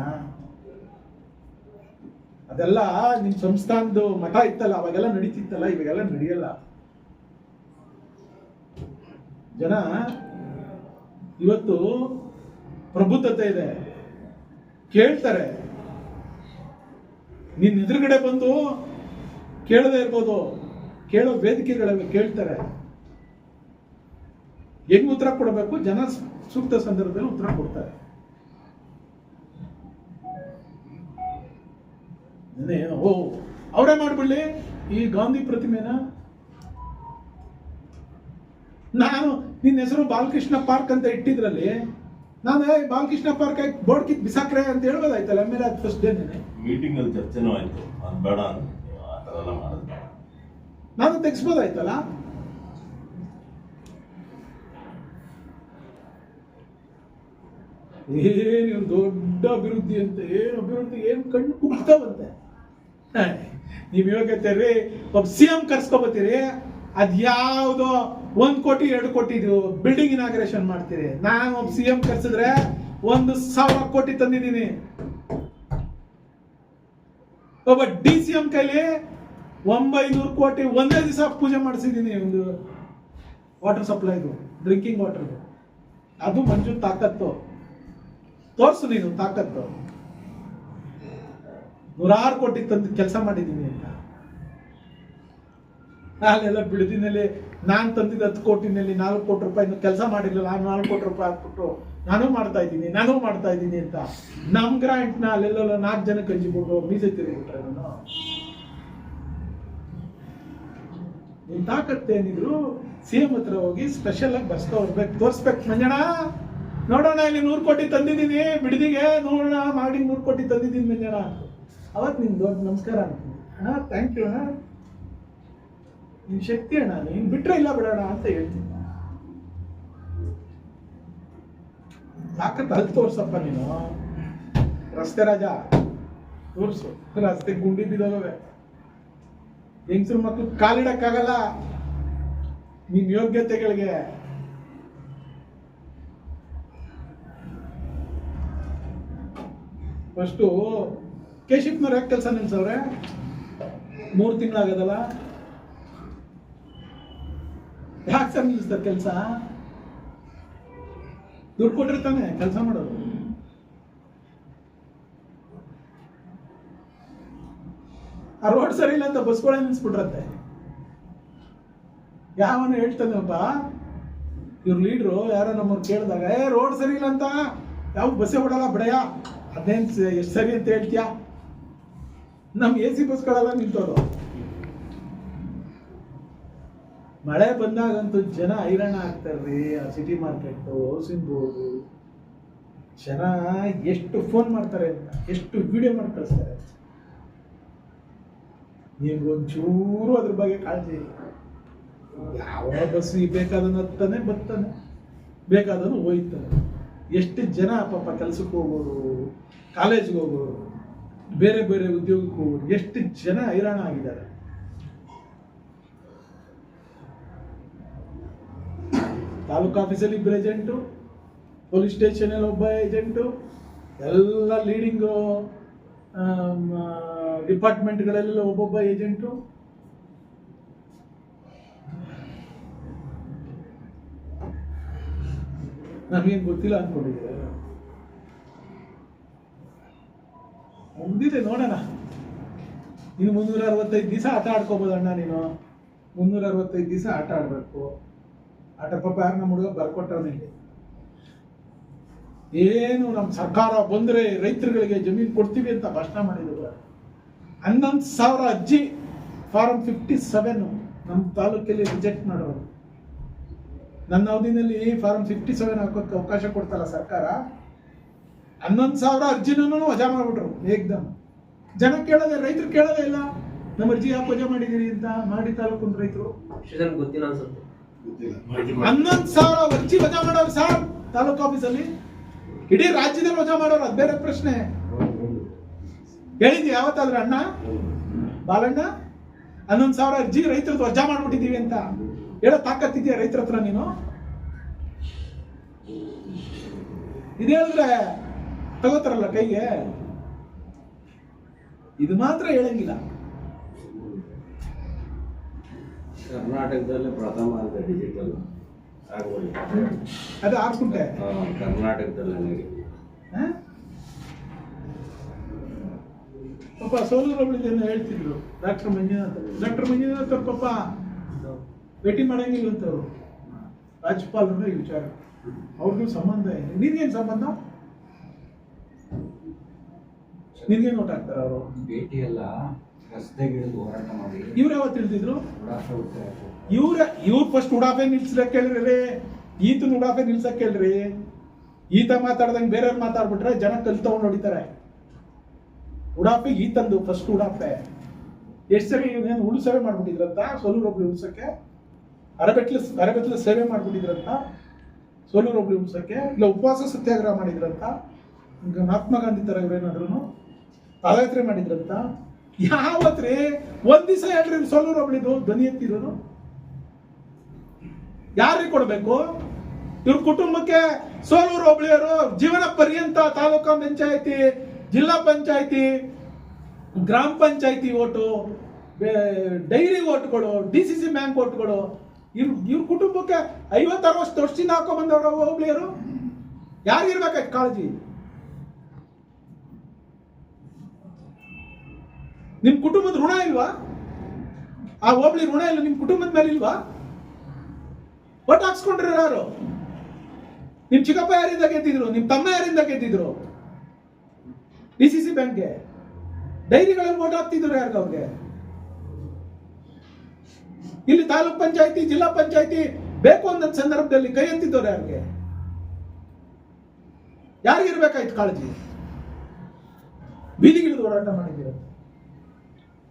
ಅದೆಲ್ಲ ನಿಮ್ ಸಂಸ್ಥಾನದ ಮಠ ಇತ್ತಲ್ಲ, ಅವಾಗೆಲ್ಲ ನಡೀತಿತ್ತಲ್ಲ, ಇವಾಗೆಲ್ಲ ನಡೆಯಲ್ಲ. ಜನ, ಇವತ್ತು ಪ್ರಬುದ್ಧತೆ ಇದೆ. ಕೇಳ್ತಾರೆ. ನಿನ್ನ ಎದುರುಗಡೆ ಬಂದು ಕೇಳದೇ ಇರ್ಬೋದು. ಕೇಳೋ ವೇದಿಕೆಗಳಿವೆ ಕೇಳ್ತಾರೆ. ಹೆಂಗ್ ಉತ್ತರ ಕೊಡಬೇಕು? ಜನ ಸೂಕ್ತ ಸಂದರ್ಭದಲ್ಲಿ ಉತ್ತರ ಕೊಡ್ತಾರೆ ನೆನ್ನೆ ಓ ಅವರೇ ಮಾಡ್ಬಿಡ್ಲಿ. ಈ ಗಾಂಧಿ ಪ್ರತಿಮೆನ. ನಾನು ನಿನ್ನ ಹೆಸರು ಬಾಲಕೃಷ್ಣ ಪಾರ್ಕ್ ಅಂತ ಇಟ್ಟಿದ್ರಲ್ಲಿ. ನಾನು ಏ ಬಾಲಕೃಷ್ಣ ಪಾರ್ಕ್ ಬೋರ್ಡ್ ಕಿತ್ ಬಿಸಾಕ್ರೆ ಅಂತ ಹೇಳ್ಬೋದಾಯ್ತಲ್ಲ? ಆಮೇಲೆ ಅದು ಫಸ್ಟ್ ಡೇನೆ ಮೀಟಿಂಗ್ ಅಲ್ಲಿ ಚರ್ಚೆನೂ ಆಯ್ತು. ಅದು ಬೇಡ. ನಾನು ತೆಗಿಸ್ಬೋದಾಯ್ತಲ್ಲ? ಏನು ದೊಡ್ಡ ಅಭಿವೃದ್ಧಿ ಅಂತ ಏನು ಅಭಿವೃದ್ಧಿ ಏನು ಕಣ್ಣು ಕುಗ್ತಾವಂತೆ. ನೀವು ಹೇಳ್ಕೊತೀರಿ, ಒಬ್ಬ ಸಿ ಎಂ ಕರ್ಸ್ಕೊಬತ್ತೀರಿ ಅದ್ಯಾವುದೋ ಒಂದ್ ಕೋಟಿ, ಎರಡು ಕೋಟಿ ಇದು ಬಿಲ್ಡಿಂಗ್ ಇನಾಗ್ರೇಷನ್ ಮಾಡ್ತೀರಿ. ನಾನು ಒಬ್ಬ ಸಿ ಎಂ ಕರ್ಸಿದ್ರೆ ಒಂದು ಸಾವಿರ ಕೋಟಿ ತಂದಿದ್ದೀನಿ. ಒಬ್ಬ ಡಿ ಸಿ ಎಂ ಕೈಲಿ ಒಂಬೈನೂರು ಕೋಟಿ ಒಂದೇ ದಿವಸ ಪೂಜೆ ಮಾಡಿಸಿದ್ದೀನಿ ಒಂದು ವಾಟರ್ ಸಪ್ಲೈದು ಡ್ರಿಂಕಿಂಗ್ ವಾಟರ್ ಅದು ಮಂಜು ತಾಕತ್ತು. ತೋರ್ಸು ನೀನು ತಾಕತ್ತು. ನೂರಾರು ಕೋಟಿ ತಂದು ಕೆಲಸ ಮಾಡಿದ್ದೀನಿ ಅಂತ. ಅಲ್ಲೆಲ್ಲ ಬಿಡದಿನಲ್ಲಿ ನಾನು ತಂದಿದ್ದ ಹತ್ತು ಕೋಟಿನಲ್ಲಿ ನಾಲ್ಕು ಕೋಟಿ ರೂಪಾಯಿ ಕೆಲಸ ಮಾಡಿಲ್ಲ ನಾನು ನಾಲ್ಕು ಕೋಟಿ ರೂಪಾಯಿ ಹಾಕ್ಬಿಟ್ಟು ನಾನು ಮಾಡ್ತಾ ಇದ್ದೀನಿ, ನಾನು ಮಾಡ್ತಾ ಇದ್ದೀನಿ ಅಂತ. ನಮ್ಮ ಗ್ರಾಂಟ್ನ ಅಲ್ಲೆಲ್ಲ ನಾಲ್ಕು ಜನ ಹಂಚಿಬಿಟ್ಟು ಮೀಸೆ ತಿರುಗಿಬಿಟ್ರೆ ನಾನು. ನಿನ್ ತಾಕತ್ತೇನಿದ್ರು ಸಿ ಎಂ ಹತ್ರ ಹೋಗಿ ಸ್ಪೆಷಲ್ ಆಗಿ ಬರ್ಸ್ಕೊ ಬರ್ಬೇಕು. ತೋರ್ಸ್ಬೇಕು. ಮಂಜಣ ನೋಡೋಣ ಇಲ್ಲಿ ನೂರು ಕೋಟಿ ತಂದಿದ್ದೀನಿ. ಬಿಡದಿಗೆ ನೋಡೋಣ, ಮಾಡಿ ನೂರು ಕೋಟಿ ತಂದಿದ್ದೀನಿ ಮಂಜಣ್ಣ. ಅವತ್ತು ನಿನ್ ದೊಡ್ಡ ನಮಸ್ಕಾರ ಅಂತೀನಿ. ಅಣ್ಣ ಥ್ಯಾಂಕ್ ಯು ಅಣ್ಣ. ನಿನ್ ಶಕ್ತಿ ಅಣ್ಣ ನೀನ್ ಬಿಟ್ರೆ ಇಲ್ಲ ಬಿಡೋಣ ಅಂತ ಹೇಳ್ತೀನಿ. ತಾಕತ್ ಅಲ್ಲಿ ತೋರ್ಸಪ್ಪ ನೀನು? ರಸ್ತೆ ರಾಜ? ತೋರ್ಸು. ರಸ್ತೆ ಗುಂಡಿ ಬಿದ್ದೋಗವೆ ಹೆಂಗಸರು ಮಕ್ಕಳು ಕಾಲಿಡಕ್ಕಾಗಲ್ಲ? ನಿನ್ ಯೋಗ್ಯತೆಗಳಿಗೆ. ಫಸ್ಟು ಕೇಶಿಪ್ನವ್ರು ಯಾಕೆ ಕೆಲಸ ನಿಲ್ಸವ್ರೆ? ಮೂರು ತಿಂಗಳಾಗದಲ್ಲ? ಯಾಕೆ ಸರ್ ನಿಲ್ಲಿಸ್ತಾರೆ ಕೆಲಸ? ದುಡ್ಡು ಕೊಟ್ಟಿರ್ತಾನೆ ಕೆಲಸ ಮಾಡೋದು. ಆ ರೋಡ್ ಸರಿ ಇಲ್ಲ ಅಂತ ಬಸ್ಗಳೇ ನಿಲ್ಸ್ಬಿಟ್ರತ್ತೆ. ಯಾವನು ಹೇಳ್ತಾನೆ ಅಪ್ಪ ಇವ್ರ ಲೀಡ್ರು ಯಾರೋ ನಮ್ಮವ್ರು ಕೇಳಿದಾಗ, ಏ, ರೋಡ್ ಸರಿ ಇಲ್ಲ ಅಂತ ಯಾವ ಬಸ್ಸೇ ಬಿಡಲ್ಲ ಬಿಡಯ್ಯ ಅದೇನ್ ಎಷ್ಟು ಸರಿ ಅಂತ ಹೇಳ್ತೀಯಾ? ನಮ್ ಎ ಸಿ ಬಸ್ಗಳೆಲ್ಲ ನಿಂತೋದು ಮಳೆ ಬಂದಾಗಂತೂ ಜನ ಹೈರಾಣ ಆಗ್ತಾರ್ರಿ ಆ ಸಿಟಿ ಮಾರ್ಕೆಟ್ ಹೌಸಿಂಗ್ ಬೋರ್ಡು. ಜನ ಎಷ್ಟು ಫೋನ್ ಮಾಡ್ತಾರೆ ಅಂತ ಎಷ್ಟು ವಿಡಿಯೋ ಮಾಡಿ ಕಳಿಸ್ತಾರೆ. ನಿಮ್ಗೊಂಚೂರು ಅದ್ರ ಬಗ್ಗೆ ಕಾಳಜಿ ಯಾವ ಬಸ್ ಬೇಕಾದನ್ನು ಹತ್ತಾನೆ ಬರ್ತಾನೆ. ಬೇಕಾದನ್ನು ಹೋಯ್ತಾನೆ. ಎಷ್ಟು ಜನ ಪಾಪ ಕೆಲಸಕ್ಕೆ ಹೋಗೋರು ಕಾಲೇಜ್ಗೆ ಹೋಗೋರು. ಬೇರೆ ಬೇರೆ ಉದ್ಯೋಗಕ್ಕೆ ಎಷ್ಟು ಜನ ಹೈರಾಣ ಆಗಿದ್ದಾರೆ? ತಾಲೂಕು ಆಫೀಸಲ್ಲಿ ಇಬ್ಬರು ಏಜೆಂಟು ಪೊಲೀಸ್ ಸ್ಟೇಷನಲ್ಲಿ ಒಬ್ಬ ಏಜೆಂಟು ಎಲ್ಲ ಲೀಡಿಂಗು ಡಿಪಾರ್ಟ್ಮೆಂಟ್ಗಳೆಲ್ಲ ಒಬ್ಬೊಬ್ಬ ಏಜೆಂಟು ನಮಗೇನು ಗೊತ್ತಿಲ್ಲ ಅನ್ಕೊಂಡಿದ್ದೀರ? ಮುಂದಿದೆ, ನೋಡೋಣ. ಇನ್ನು ಮುನ್ನೂರ ಅರವತ್ತೈದು ದಿವಸ ಆಟ ಆಡ್ಕೋಬೋದು ಅಣ್ಣ ನೀನು. ಮುನ್ನೂರ ಅರವತ್ತೈದು ದಿವಸ ಆಟ ಆಡಬೇಕು. ಆಟ ಪಾಪ ಯಾರು ನಮ್ಮ ಹುಡುಗ ಬರ್ಕೊಟ್ಟವನಿಲ್ಲಿ ಏನು ನಮ್ಮ ಸರ್ಕಾರ ಬಂದರೆ ರೈತರುಗಳಿಗೆ ಜಮೀನು ಕೊಡ್ತೀವಿ ಅಂತ ಭಾಷಣ ಮಾಡಿದ್ರು ಹನ್ನೊಂದು ಸಾವಿರ ಅಜ್ಜಿ ಫಾರ್ಮ್ ಫಿಫ್ಟಿ ಸೆವೆನ್ ನಮ್ಮ ತಾಲೂಕಲ್ಲಿ ರಿಜೆಕ್ಟ್ ಮಾಡೋರು. ನನ್ನ ಅವಧಿನಲ್ಲಿ ಫಾರಂ ಫಿಫ್ಟಿ ಸೆವೆನ್ ಹಾಕೋಕ್ಕೆ ಅವಕಾಶ ಕೊಡ್ತಲ್ಲ ಸರ್ಕಾರ. ಹನ್ನೊಂದು ಸಾವಿರ ಅರ್ಜಿನೂ ವಜಾ ಮಾಡ್ಬಿಟ್ರು ಏಕ್ದಮ್. ಜನ ಕೇಳೋದೇ ರೈತರು ಕೇಳೋದೇ ಇಲ್ಲ. ನಮ್ಮ ಅರ್ಜಿ ಯಾಕೆ ವಜಾ ಮಾಡಿದೀರಿ ಅಂತ ಮಾಡಿ ತಾಲೂಕು ರೈತರು. ಗೊತ್ತಿಲ್ಲ ಅನ್ಸುತ್ತೆ. ಹನ್ನೊಂದು ಸಾವಿರ ಅರ್ಜಿ ವಜಾ ಮಾಡೋರು ಸರ್ ತಾಲೂಕು ಆಫೀಸಲ್ಲಿ. ಇಡೀ ರಾಜ್ಯದಲ್ಲಿ ವಜಾ ಮಾಡೋರು ಅದು ಬೇರೆ ಪ್ರಶ್ನೆ. ಹೇಳಿದ್ವಿ ಯಾವತ್ತಾದ್ರೂ ಅಣ್ಣ? ಬಾಲಣ್ಣ? ಹನ್ನೊಂದು ಸಾವಿರ ಅರ್ಜಿ ರೈತರದ್ದು ವಜಾ ಮಾಡ್ಬಿಟ್ಟಿದೀವಿ ಅಂತ. ಹೇಳೋ ತಾಕತ್ತಿದ್ಯ ರೈತರ ಹತ್ರ ನೀನು? ಇದು ಹೇಳಿದ್ರೆ ತಗೋತಾರಲ್ಲ ಕೈಗೆ? ಇದು ಮಾತ್ರ ಹೇಳಂಗಿಲ್ಲ. ಕರ್ನಾಟಕದಲ್ಲಿ ಪ್ರಥಮ ಅಂತ ಡಿಜಿಟಲ್ ಆಗ್ಬೋದು. ಅದು ಆರ್ಕುಂಟೆ ಕರ್ನಾಟಕದಲ್ಲಿ? ಪಾಪ ಸೋಲೂರೊಬ್ಳಿದೇನೋ ಹೇಳ್ತಿದ್ರು. ಡಾಕ್ಟರ್ ಮಂಜುನಾಥ್ ಡಾಕ್ಟರ್ ಮಂಜುನಾಥ್ ಅವ್ರ ಪಾಪ ಭೇಟಿ ಮಾಡಂಗಿಲ್ಲ ಅಂತವ್ರು ರಾಜ್ಯಪಾಲರ ಅಂದ್ರೆ ವಿಚಾರ. ಅವ್ರಿಗೂ ಸಂಬಂಧ ಏನು? ನಿನ್ಗೇನು ಸಂಬಂಧ? ನಿನ್ಗೇನು ನೋಟ್ ಹಾಕ್ತಾರ ಅವರು? ಭೇಟಿ ಎಲ್ಲ ರಸ್ತೆಗೆ ಇಳಿದು ಹೋರಾಟ ಮಾಡಿ. ಇವ್ರು ಯಾವತ್ತು ತಿಳಿದಿದ್ರು ಇವ್ರ ಇವ್ರು ಫಸ್ಟ್ ಉಡಾಫೆ ನಿಲ್ಸಕ್ ಕೇಳ್ರಿ ಈತ ಉಡಾಫೆ ನಿಲ್ಸಕ್ ಕೇಳ್ರಿ. ಈತ ಮಾತಾಡ್ದಂಗೆ ಬೇರೆಯವ್ರು ಮಾತಾಡ್ಬಿಟ್ರೆ ಜನ ಕಲ್ ತಗೊಂಡು ಹೊಡಿತಾರೆ. ಉಡಾಫೆ ಈತಂದು ಫಸ್ಟ್ ಉಡಾಫೆ. ಎಷ್ಟು ಸರಿ ಇವನೇನು ಉಳು ಸೇವೆ ಮಾಡ್ಬಿಟ್ಟಿದ್ರಂತ? ಸೋಲೂರು ಒಬ್ಳು ಉಳ್ಸಕ್ಕೆ? ಅರಬೆಟ್ಲ ಅರಬೆಟ್ಲ ಸೇವೆ ಮಾಡ್ಬಿಟ್ಟಿದ್ರಂತ? ಸೋಲೂರು ಒಬ್ಲಿ ಉಳ್ಸಕ್ಕೆ? ಇಲ್ಲ ಉಪವಾಸ ಸತ್ಯಾಗ್ರಹ ಮಾಡಿದ್ರಂತ? ಈಗ ಮಹಾತ್ಮ ಗಾಂಧಿ ತರ ಇವ್ರೇನಾದ್ರು ಪಾದಯಾತ್ರೆ ಮಾಡಿದ್ರಂತ? ಯಾವತ್ರಿ? ಒಂದ್ ದಿವಸ ಹೇಳ್ರಿ ಸೋಲೂರು ಒಬ್ಳಿದು ಧ್ವನಿ ಎತ್ತಿರೋದು? ಯಾರಿಗೆ ಕೊಡಬೇಕು? ಇವ್ರ ಕುಟುಂಬಕ್ಕೆ ಸೋಲೂರು ಒಬ್ಳಿಯವರು ಜೀವನ ಪರ್ಯಂತ ತಾಲೂಕಾ ಪಂಚಾಯತಿ, ಜಿಲ್ಲಾ ಪಂಚಾಯತಿ, ಗ್ರಾಮ ಪಂಚಾಯತಿ ಓಟು ಡೈರಿ ಓಟ್ಗಳು, ಡಿ ಸಿ ಸಿ ಬ್ಯಾಂಕ್ ಓಟ್ಗಳು, ಇವ್ರ ಇವ್ರ ಕುಟುಂಬಕ್ಕೆ ಐವತ್ತು ವರ್ಷ ವರ್ಷದಿಂದ ಹಾಕೋ ಬಂದವರು ಹೋಗ್ಲಿಯರು ಯಾರಿಗಿರ್ಬೇಕಾಯ್ತು ಕಾಳಜಿ? ನಿಮ್ ಕುಟುಂಬದ ಋಣ ಇಲ್ವಾ? ಆ ಹೋಬಳಿ ಋಣ ಇಲ್ಲ, ನಿಮ್ ಕುಟುಂಬದ ಮೇಲೆ ಇಲ್ವಾ? ಒಟ್ಟು ಹಾಕ್ಸ್ಕೊಂಡ್ರೆ ಯಾರು? ನಿಮ್ ಚಿಕ್ಕಪ್ಪ ಯಾರಿಂದ ಗೆದ್ದಿದ್ರು? ನಿಮ್ ತಮ್ಮ ಯಾರಿಂದ ಗೆದ್ದಿದ್ರು? ಡಿ ಸಿ ಸಿ ಬ್ಯಾಂಕ್ಗೆ. ಡೈರಿಗಳಲ್ಲಿ ಓಟ್ ಹಾಕ್ತಿದ್ರು ಯಾರು ಅವ್ರಿಗೆ? ಇಲ್ಲಿ ತಾಲೂಕ್ ಪಂಚಾಯತಿ, ಜಿಲ್ಲಾ ಪಂಚಾಯತಿ ಬೇಕು ಅಂದ ಸಂದರ್ಭದಲ್ಲಿ ಕೈ ಎತ್ತಿದ್ದವ್ರು ಯಾರಿಗೆ? ಯಾರಿಗಿರ್ಬೇಕಾಯ್ತು ಕಾಳಜಿ? ಬೀದಿಗಿಳಿದು ಹೋರಾಟ ಮಾಡಿದ್ದೀರ?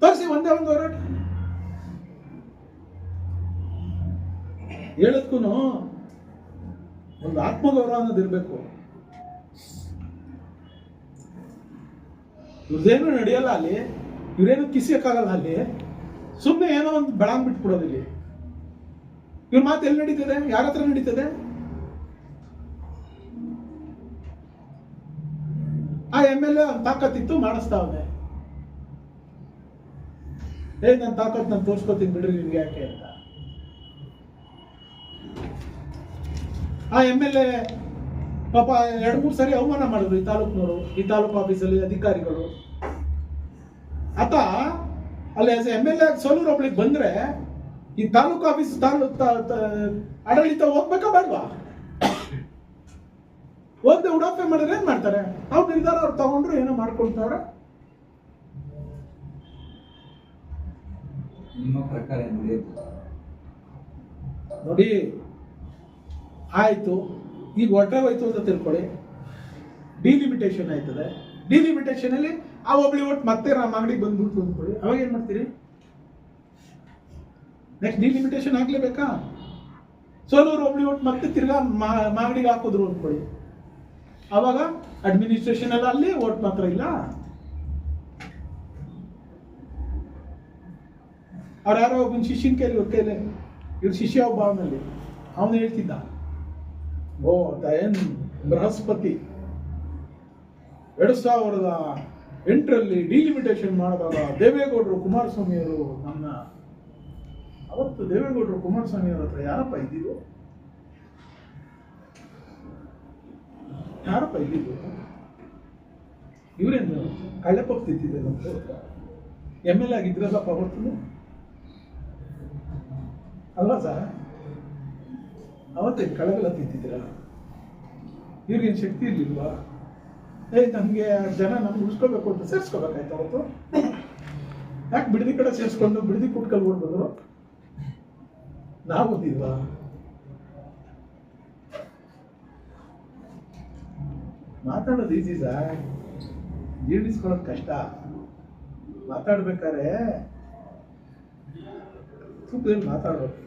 ತೋರಿಸಿ, ಒಂದೇ ಒಂದು ಹೋರಾಟ. ಹೇಳದ್ಕೂ ಒಂದು ಆತ್ಮಗೌರವ ಅನ್ನೋದು ಇರಬೇಕು. ಇವ್ರದೇನು ನಡೆಯಲ್ಲ ಅಲ್ಲಿ, ಇವ್ರೇನು ಕಿಸಿಯಕ್ಕಾಗಲ್ಲ ಅಲ್ಲಿ. ಸುಮ್ಮನೆ ಏನೋ ಒಂದು ಬೆಳಂಗ್ ಇಲ್ಲಿ ಇವ್ರ ಮಾತು ಎಲ್ಲಿ ನಡೀತದೆ? ಯಾರ ಹತ್ರ ನಡೀತದೆ? ಆ ಎಂ ಎಲ್ ಎ ತಾಕತ್ತಿತ್ತು ಮಾಡಿಸ್ತಾವನೆ ಏ ನನ್ನ ತಾಕತ್ ನಾನು ತೋರಿಸ್ಕೊತೀನಿ ಬಿಡ್ರಿ ನಿಮ್ಗೆ ಯಾಕೆ ಅಂತ. ಆ ಎಂ ಎಲ್ ಎ, ಪಾಪ ಎರಡು ಮೂರು ಸರಿ ಅವಮಾನ ಮಾಡಿದ್ರು ಈ ತಾಲೂಕ್ನವರು, ಈ ತಾಲೂಕು ಆಫೀಸಲ್ಲಿ ಅಧಿಕಾರಿಗಳು. ಆತ, ಅಲ್ಲಿ ಎಂ ಎಲ್ ಎ ಸೋಲೂರು ಒಬ್ಳಿಗೆ ಬಂದ್ರೆ ಈ ತಾಲೂಕು ಆಫೀಸ್ ತಾಲೂಕ್ ಆಡಳಿತ ಹೋಗ್ಬೇಕಾ ಬೇಡವಾ? ಹೋಗದೆ ಉಡಾಫೆ ಮಾಡಿದ್ರೆ ಏನ್ ಮಾಡ್ತಾರೆ? ಅವ್ರು ನಿರ್ಧಾರ ಅವ್ರು ತಗೊಂಡ್ರು ಏನೋ ಮಾಡ್ಕೊಳ್ತಾವ್ರೆ. ನಿಮ್ಮ ಪ್ರಕಾರ ಏನಿದೆ ನೋಡಿ, ಆಯ್ತು. ಈಗ ಹೋಯ್ತು ಅಂತ ತಿಳ್ಕೊಳ್ಳಿ. ಡಿಲಿಮಿಟೇಷನ್ ಆಯ್ತದೆ. ಡಿಲಿಮಿಟೇಷನಲ್ಲಿ ಆ ಒಬ್ಳಿ ಒಟ್ಟು ಮತ್ತೆ ನಮ್ಮ ಅಂಗಡಿಗೆ ಬಂದ್ಬಿಟ್ಟು ಅಂದ್ಕೊಳ್ಳಿ. ಅವಾಗ ಏನು ಮಾಡ್ತೀರಿ? ನೆಕ್ಸ್ಟ್ ಡಿಲಿಮಿಟೇಷನ್ ಆಗ್ಲೇಬೇಕಾ? ಸೋಲೂರು ಒಬ್ಳಿ ಒಟ್ಟು ಮತ್ತೆ ತಿರ್ಗಾ ಮಾಗಡಿಗೆ ಹಾಕಿದ್ರು ಅಂದ್ಕೊಳ್ಳಿ. ಅವಾಗ ಅಡ್ಮಿನಿಸ್ಟ್ರೇಷನ್ ಎಲ್ಲ ಅಲ್ಲಿ ಓಟ್ ಮಾತ್ರ ಇಲ್ಲ. ಅವ್ರು ಯಾರೋ ಒಬ್ಬನ ಶಿಷ್ಯನ ಕೈಲಿ ಇವ್ರ ಕೈಲಿ ಇವ್ರ ಶಿಷ್ಯ ಒಬ್ಬ ಅವನಲ್ಲಿ. ಅವನು ಹೇಳ್ತಿದ್ದ, ಓ ದಯನ್ ಬೃಹಸ್ಪತಿ. ಎರಡು ಸಾವಿರದ ಎಂಟರಲ್ಲಿ ಡಿಲಿಮಿಟೇಷನ್ ಮಾಡಿದಾಗ ದೇವೇಗೌಡರು ಕುಮಾರಸ್ವಾಮಿಯವರು ನಮ್ಮ ಅವತ್ತು ದೇವೇಗೌಡರು ಕುಮಾರಸ್ವಾಮಿ ಅವ್ರ ಹತ್ರ ಯಾರಪ್ಪ ಇದ್ದಿದ್ದು ಯಾರಪ್ಪ ಇದ್ದಿದ್ದು ಇವರೇನು ಕಳೆಪಕ್ತಿದ್ದಿದೆ ತಿಂತಿದ್ದೆ ಎಂ ಎಲ್ ಆಗಿದ್ರಲ್ಲಪ್ಪ ಅವತ್ತು? ಅಲ್ವಾ ಸರ್, ಅವತ್ತೇನು ಕಳಗಲ ತಿಂತಿದ್ದೀರ? ಇವ್ರಿಗೇನು ಶಕ್ತಿ ಇರ್ಲಿಲ್ವಾ? ಏ, ನಮಗೆ ಜನ ನಮ್ಗೆ ಉಳಿಸ್ಕೋಬೇಕು ಅಂತ ಸೇರಿಸ್ಕೋಬೇಕಾಯ್ತು ಅವತ್ತು? ಯಾಕೆ ಬಿಡದಿ ಕಡೆ ಸೇರಿಸ್ಕೊಂಡು ಬಿಡದಿ ಕುಟ್ಕಲ್ ಓಡ್ಬೋದು ನಾವು ಓದಿಲ್ವಾ? ಮಾತಾಡೋದು ಈಸಿ ಸರ್ ಜೀರ್ಣಿಸ್ಕೊಳ್ಳೋದು ಕಷ್ಟ. ಮಾತಾಡ್ಬೇಕಾದ್ರೆ ತೂಕದಲ್ಲಿ ಮಾತಾಡ್ಬೇಕು?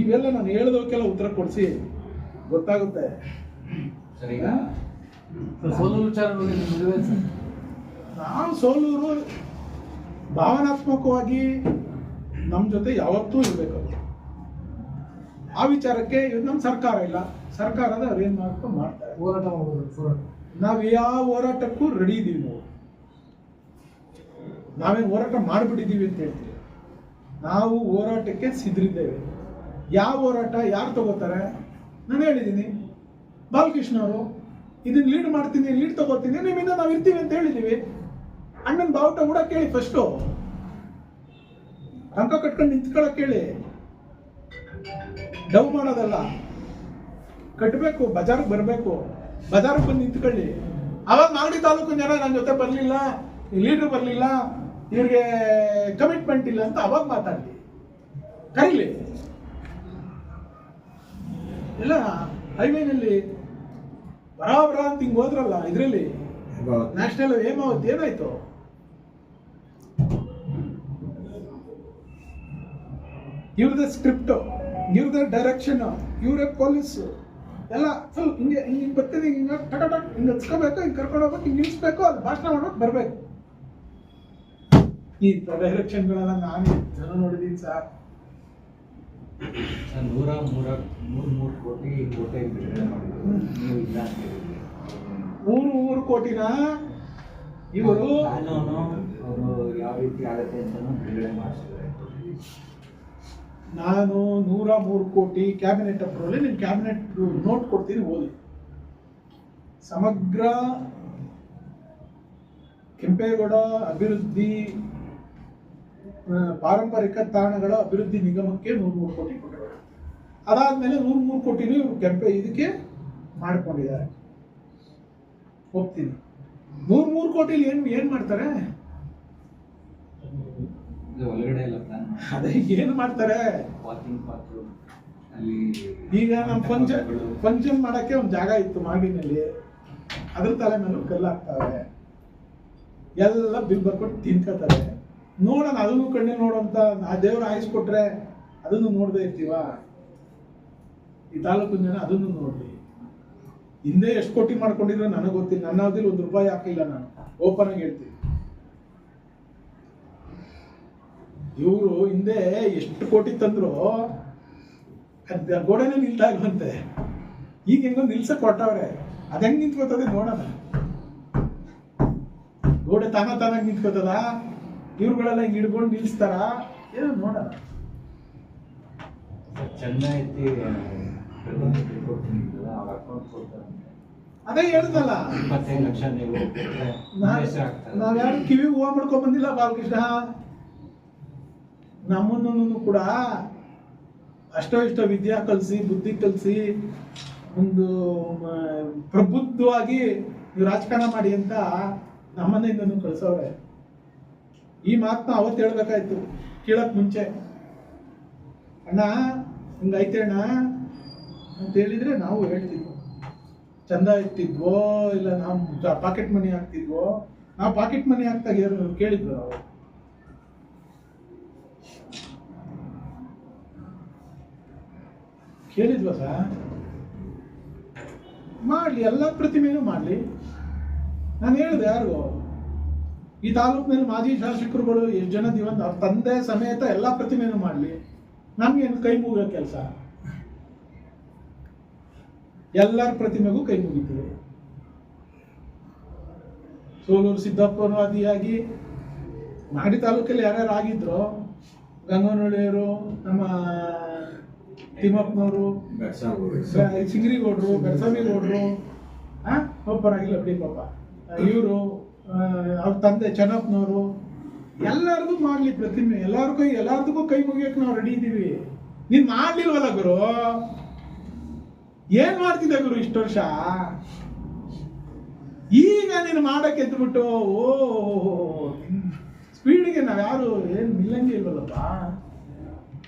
ಇವೆಲ್ಲ ನಾನು ಹೇಳ್ದವಕ್ಕೆಲ್ಲ ಉತ್ತರ ಕೊಡಿಸಿ. ಗೊತ್ತಾಗುತ್ತೆ. ಸರ್ ಈಗ? ಸೋಲು ವಿಚಾರ ನೋಡಿ ನಿಮ್ಮ ನಿಲುವೆ ಸರ್? ನಾವು ಸೋಲೂರು ಭಾವನಾತ್ಮಕವಾಗಿ ನಮ್ಮ ಜೊತೆ ಯಾವತ್ತೂ ಇರಬೇಕು ಆ ವಿಚಾರಕ್ಕೆ ನಮ್ಮ ಸರ್ಕಾರ ಇಲ್ಲ. ಸರ್ಕಾರದ ಅರೇಂಜ್ ಮಾಡ್ಕೊಂಡು ಮಾಡ್ತಾರೆ. ಹೋರಾಟ ನಾವು ಯಾವ ಹೋರಾಟಕ್ಕೂ ರೆಡಿ ಇದ್ದೀವಿ ನಾವು. ನಾವೇನು ಹೋರಾಟ ಮಾಡಿಬಿಟ್ಟಿದ್ದೀವಿ ಅಂತ ಹೇಳ್ತೀವಿ. ನಾವು ಹೋರಾಟಕ್ಕೆ ಸಿದ್ರಿದ್ದೇವೆ ಯಾವ ಹೋರಾಟ, ಯಾರು ತಗೋತಾರೆ? ನಾನು ಹೇಳಿದ್ದೀನಿ ಬಾಲಕೃಷ್ಣ ಅವರು, ಇದನ್ನ ಲೀಡ್ ಮಾಡ್ತೀನಿ ಲೀಡ್ ತಗೋತೀನಿ, ನಿಮ್ಮಿಂದ ನಾವು ಇರ್ತೀವಿ ಅಂತ ಹೇಳಿದ್ದೀವಿ ಅಣ್ಣನ ಬಾವುಟ ಕೂಡ ಕೇಳಿ ಫಸ್ಟು ಅಂಕ ಕಟ್ಕೊಂಡು ನಿಂತ್ಕೊಳ್ಳೋಕೆ ಕೇಳಿ. ಡವ್ ಮಾಡೋದಲ್ಲ. ಕಟ್ಟಬೇಕು ಬಜಾರ್ಗೆ ಬರಬೇಕು. ಬಜಾರ್ಗೆ ಬಂದು ನಿಂತ್ಕೊಳ್ಳಿ. ಅವಾಗ ಮಾಗಡಿ ತಾಲೂಕು ಜನ ನನ್ನ ಜೊತೆ ಬರಲಿಲ್ಲ ಲೀಡರ್ ಬರಲಿಲ್ಲ, ಇವ್ರಿಗೆ ಕಮಿಟ್ಮೆಂಟ್ ಇಲ್ಲ ಅಂತ ಅವಾಗ ಮಾತಾಡಲಿ. ಕರೀಲಿ. ಇಲ್ಲ ಹೈವೇನಲ್ಲಿ ಬರಾ ಬರಾ ಅಂತ ಹಿಂಗೆ ಹೋದ್ರಲ್ಲ ಇದರಲ್ಲಿ ನ್ಯಾಷನಲ್ ಹೇಮಾವತಿ ಏನಾಯ್ತು? ಇವ್ರದೇ ಸ್ಕ್ರಿಪ್ಟ್ ಇವ್ರದೇ ಡೈರೆಕ್ಷನ್ ಇವ್ರ ಪೊಲೀಸ್ ಎಲ್ಲ ಫುಲ್ ಹಿಂಗೆ ಹಿಂಗೆ ಹಿಂಗೆ ಬರ್ತೀನಿ ಹಿಂಗೆ ಟಟ ಟಟ್ ಹಿಂಗೆ ಹಚ್ಕೋಬೇಕು ಹಿಂಗೆ ಕರ್ಕೊಂಡು ಹೋಗ್ಬೇಕು ಹಿಂಗೆ ನಿಲ್ಲಿಸ್ಬೇಕು ಅದು ಭಾಷಣ ಮಾಡೋಕೆ ಬರಬೇಕು. ಈ ಡೈರೆಕ್ಷನ್ಗಳೆಲ್ಲ ನಾನು ಜನ ನೋಡಿದ್ದೀನಿ ಸರ್. ನೂರ ಮೂರ ಮೂರು ಮೂರು ಕೋಟಿ ಕೋಟೆ ಬಿಡುಗಡೆ ಮಾಡಿದ್ರು ನೀವು ಇಲ್ಲ ಅಂತ ಹೇಳಿದ್ರಿ. ಊರು ಊರು ಕೋಟಿನ? ಇವರು? ಕಾನೂನು ಅವರು ಯಾವ ರೀತಿ ಆಗುತ್ತೆ ಅಂತಲೂ ಬಿಡುಗಡೆ ಮಾಡಿಸಿದ್ದಾರೆ ನಾನು ನೂರ ಮೂರು ಕೋಟಿ ಕ್ಯಾಬಿನೆಟ್ ಅಪ್ರೂವಲ್ ನಿಮ್ಮ ಕ್ಯಾಬಿನೆಟ್ ನೋಟ್ ಕೊಡ್ತೀನಿ ಓದಿ. ಸಮಗ್ರ ಕೆಂಪೇಗೌಡ ಅಭಿವೃದ್ಧಿ ಪಾರಂಪರಿಕ ತಾಣಗಳ ಅಭಿವೃದ್ಧಿ ನಿಗಮಕ್ಕೆ ನೂರ ಮೂರು ಕೋಟಿ ಕೊಟ್ಟಿದ್ದಾರೆ. ಅದಾದ್ಮೇಲೆ ನೂರ್ ಮೂರು ಕೋಟಿನೂ ಕೆಂಪೆ ಇದಕ್ಕೆ ಮಾಡ್ಕೊಂಡಿದ್ದಾರೆ. ಹೋಗ್ತೀನಿ ನೂರ್ ಮೂರು ಕೋಟಿಲಿ ಏನು ಏನು ಮಾಡ್ತಾರೆ? ಒಳಗಡೆ ಅದೇ ಏನು ಮಾಡ್ತಾರೆ? ಈಗ ನಮ್ಮ ಪಂಚ ಪಂಚಮ್ ಮಾಡಕ್ಕೆ ಒಂದು ಜಾಗ ಇತ್ತು ಮಾಡಿನಲ್ಲಿ ಅದ್ರ ತಲೆ ಮೇಲೆ ಕಲ್ಲಾಗ್ತಾವೆ ಎಲ್ಲ ಬಿಲ್ ಬರ್ಕೊಟ್ಟು ತಿನ್ಕೋತಾರೆ. ನೋಡೋಣ, ಅದನ್ನು ಕಣ್ಣಿಗೆ ನೋಡೋಂತ ಆ ದೇವ್ರ ಆಯಿಸ್ಕೊಟ್ರೆ ಅದನ್ನು ನೋಡದೆ ಇರ್ತೀವ? ಈ ತಾಲೂಕಿನ ಜನ ಅದನ್ನು ನೋಡ್ಲಿ. ಹಿಂದೆ ಎಷ್ಟು ಕೋಟಿ ಮಾಡ್ಕೊಂಡಿದ್ರೆ ನನಗೆ ಗೊತ್ತಿಲ್ಲ. ನನ್ನ ಅವಧಿಲಿ ಒಂದು ರೂಪಾಯಿ ಹಾಕಿಲ್ಲ ನಾನು. ಓಪನ್ ಆಗಿ ಹೇಳ್ತೀನಿ. ಇವರು ಹಿಂದೆ ಎಷ್ಟು ಕೋಟಿ ತಂದ್ರು ಗೋಡೆನೇ ನಿಲ್ತಾ ಇಲ್ವಂತೆ ಈಗ ಹೆಂಗೋ ನಿಲ್ಸಕ್ ಹೊರಟವ್ರೆ. ಅದ್ ಹೆಂಗ್ ನಿಂತ್ಕೋತದೆ ನೋಡೋಣ. ಗೋಡೆ ತಾನ ತಾನಾಗಿ ನಿಂತ್ಕೋತದ? ಇವ್ರುಗಳೆಲ್ಲ ಹಿಡ್ಕೊಂಡು ನಿಲ್ಸ್ತಾರ? ಏನು ನೋಡೋಣ. ಚೆನ್ನೈ ಅದೇ ಹೇಳ್ದಲ್ಲ. ಇಪ್ಪತ್ತೈದು ಲಕ್ಷ ನೀವು ನಾವ್ಯಾರು ಕಿವಿ ಹೂವ ಮಾಡ್ಕೊಂಡ್ ಬಂದಿಲ್ಲ ಬಾಲಕೃಷ್ಣ? ನಮ್ಮನ್ನು ಕೂಡ ಅಷ್ಟೋ ಇಷ್ಟೋ ವಿದ್ಯಾ ಕಲಿಸಿ ಬುದ್ಧಿ ಕಲಿಸಿ ಒಂದು ಪ್ರಬುದ್ಧವಾಗಿ ನೀವು ರಾಜಕಾರಣ ಮಾಡಿ ಅಂತ ನಮ್ಮನೆಯಿಂದನೂ ಕಳ್ಸವ್ರೆ. ಈ ಮಾತನ್ನ ಅವತ್ತು ಹೇಳ್ಬೇಕಾಯ್ತು. ಕೇಳಕ್ ಮುಂಚೆ. ಅಣ್ಣ ಹಿಂಗೈತೆ ಅಣ್ಣ? ಅಂತ ಹೇಳಿದ್ರೆ ನಾವು ಹೇಳ್ತಿದ್ವು. ಚಂದ ಎತ್ತಿದ್ವೋ ಇಲ್ಲ ನಾವು ಪಾಕೆಟ್ ಮನಿ ಹಾಕ್ತಿದ್ವೋ? ನಾವು ಪಾಕೆಟ್ ಮನಿ ಹಾಕ್ತಾಗ ಕೇಳಿದ್ರು ನಾವು ಕೇಳಿದ್ವ ಸರ್ ಮಾಡಲಿ, ಎಲ್ಲ ಪ್ರತಿಮೆನೂ ಮಾಡಲಿ. ನಾನು ಹೇಳಿದೆ ಯಾರಿಗೂ ಈ ತಾಲೂಕಿನಲ್ಲಿ ಮಾಜಿ ಶಾಸಕರುಗಳು ಎಷ್ಟು ಜನ ದಿವಂತ ಅವ್ರ ತಂದೆ ಸಮೇತ ಎಲ್ಲ ಪ್ರತಿಮೆನೂ ಮಾಡಲಿ. ನಮಗೇನು ಕೈ ಮುಗಿಯೋ ಕೆಲಸ? ಎಲ್ಲರ ಪ್ರತಿಮೆಗೂ ಕೈ ಮುಗಿತೀವಿ ಸೋಲೂರು ಸಿದ್ದಪ್ಪನೂ ಮಾಡಿ ತಾಲೂಕಲ್ಲಿ ಯಾರ್ಯಾರು ಆಗಿದ್ರು ಗಂಗನಳ್ಳಿಯರು ನಮ್ಮ ತಿಮ್ಮಪ್ಪನವರು ಸಿಂಗ್ರಿಗೌಡ್ರು ಬೆಳಸಾಮಿಗೌಡ್ರು ಹಾ ಒಬ್ಬರಾಗಿಲ್ಲ ಬಿಡಿ ಪಾಪ. ಇವರು ಅವ್ರ ತಂದೆ ಚೆನ್ನಪ್ಪನವರು, ಎಲ್ಲರಿಗೂ ಮಾಡ್ಲಿ ಪ್ರತಿಮೆ, ಎಲ್ಲಾರ್ಗೂ ಕೈ ಕೈ ಮುಗಿಯಕ್ಕೆ ನಾವು ರೆಡಿ ಇದ್ದೀವಿ ನೀನ್ ಮಾಡ್ಲಿಲ್ವಲ್ಲ ಗುರು? ಏನ್ ಮಾಡ್ತಿದ್ದೆ ಗುರು ಇಷ್ಟು ವರ್ಷ? ಈಗ ನೀನು ಮಾಡಕ್ಕೆ ಎದ್ಬಿಟ್ಟು, ಓ ಸ್ಪೀಡ್ಗೆ ನಾವ್ಯಾರು ಏನ್ ನಿಲ್ಲಂಗೆ ಇಲ್ವಲ್ಲಪ್ಪ?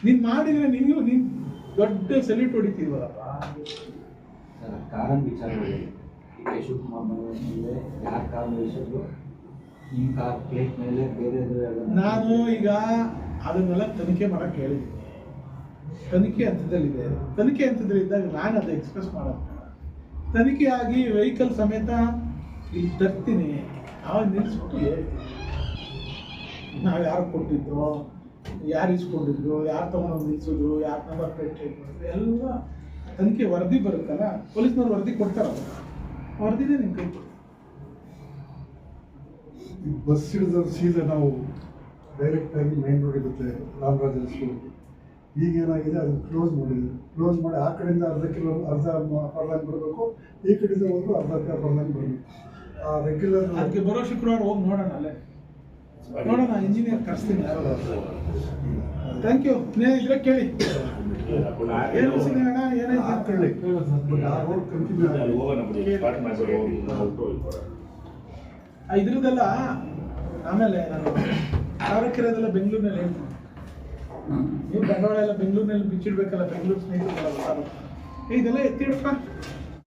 ನೀನ್ ಮಾಡಿದ್ರೆ ನಿನ್ಗೂ, ನೀನ್ ದೊಡ್ಡ ಸೆಲ್ಯೂಟ್ ಹೊಡಿತೀವಲ್ಲಪ್ಪ? ಈಗ ಶಿವಕುಮಾರ್ ಮನೆ ಮೇಲೆ ಯಾರ ಪ್ಲೇಟ್ ಮೇಲೆ ಬೇರೆ ನಾನು ಈಗ ಅದನ್ನೆಲ್ಲ ತನಿಖೆ ಮಾಡಕ್ ಹೇಳಿದ್ದೀನಿ ತನಿಖೆ ಹಂತದಲ್ಲಿದೆ. ತನಿಖೆ ಹಂತದಲ್ಲಿದ್ದಾಗ ನಾನು ಅದು ಎಕ್ಸ್ಪ್ರೆಸ್ ಮಾಡಕ್ಕೆ ತನಿಖೆ ಆಗಿ ವೆಹಿಕಲ್ ಸಮೇತ ಇಲ್ಲಿ ತರ್ತೀನಿ. ಅವಾಗ ನಿಲ್ಲಿಸ್ಬಿಟ್ಟು ಹೇಳ್ತೀನಿ. ನಾವು ಯಾರು ಕೊಟ್ಟಿದ್ದು? ಯಾರು ಇಸ್ಕೊಂಡಿದ್ರು ಯಾರು ತಗೊಂಡು ನಿಲ್ಸಿದ್ರು ಯಾರು ನಂಬರ್ ಪ್ಲೇಟ್ ಎಲ್ಲ ತನಿಖೆ ವರದಿ ಬರುತ್ತಲ್ಲ? ಪೊಲೀಸ್ನವ್ರು ವರದಿ ಕೊಡ್ತಾರಲ್ಲ. ವರದಿನೇ ನಿಮ್ಮ ಕೈ. ಬಸ್ ಹಿಡಿದ ಸೀದಾ ನಾವು ಡೈರೆಕ್ಟಾಗಿ ಮೈನ್ ರೋಡ್ ಇರುತ್ತೆ ರಾಮರಾಜೇಶ್ವರ ಈಗೇನಾಗಿದೆ ಈಗ ಏನಾಗಿದೆ ಅದು ಕ್ಲೋಸ್ ಮಾಡಿದ್ರು ಕ್ಲೋಸ್ ಮಾಡಿ ಆ ಕಡೆಯಿಂದ ಅರ್ಧ ಕಿಲೋ ಅರ್ಧ ಪರ್ಲಾಂಗ್ ಬರಬೇಕು. ಈ ಕಡೆಯಿಂದ ಹೋದ್ರು ಅರ್ಧ ಪರ್ಲಾಂಗ್ ಬರಬೇಕು. ಆ ರೆಗ್ಯುಲರ್ ಅದಕ್ಕೆ ಬರೋ ಶುಕ್ರವಾರ ಹೋಗಿ ನೋಡೋಣ ಅಲ್ಲೇ. ನೋಡೋಣ ಇಂಜಿನಿಯರ್ ಕರೆಸ್ತೀನಿ. ಥ್ಯಾಂಕ್ ಯು ಇದ್ರೆ ಕೇಳಿ. ಏನು ಅನ್ಸಿದೆ ಅಣ್ಣ ಆ ಬಟ್ ರೋಡ್ ಕಂಟಿನ್ಯೂ ಇದ್ರದ್ದೆಲ್ಲ ಆಮೇಲೆ ನಾನು ತಾರಕೆರೆದೆಲ್ಲ ಬೆಂಗಳೂರಿನಲ್ಲಿ ಹೇಳ್ತೀನಿ. ನೀವು ಬಂಡವಾಳ ಎಲ್ಲ ಬೆಂಗಳೂರಿನಲ್ಲಿ ಬಿಚ್ಚಿಡ್ಬೇಕಲ್ಲ ಬೆಂಗಳೂರು ಸ್ನೇಹಿತರು ಇದೆಲ್ಲ ಎತ್ತಿಡಪ್ಪ.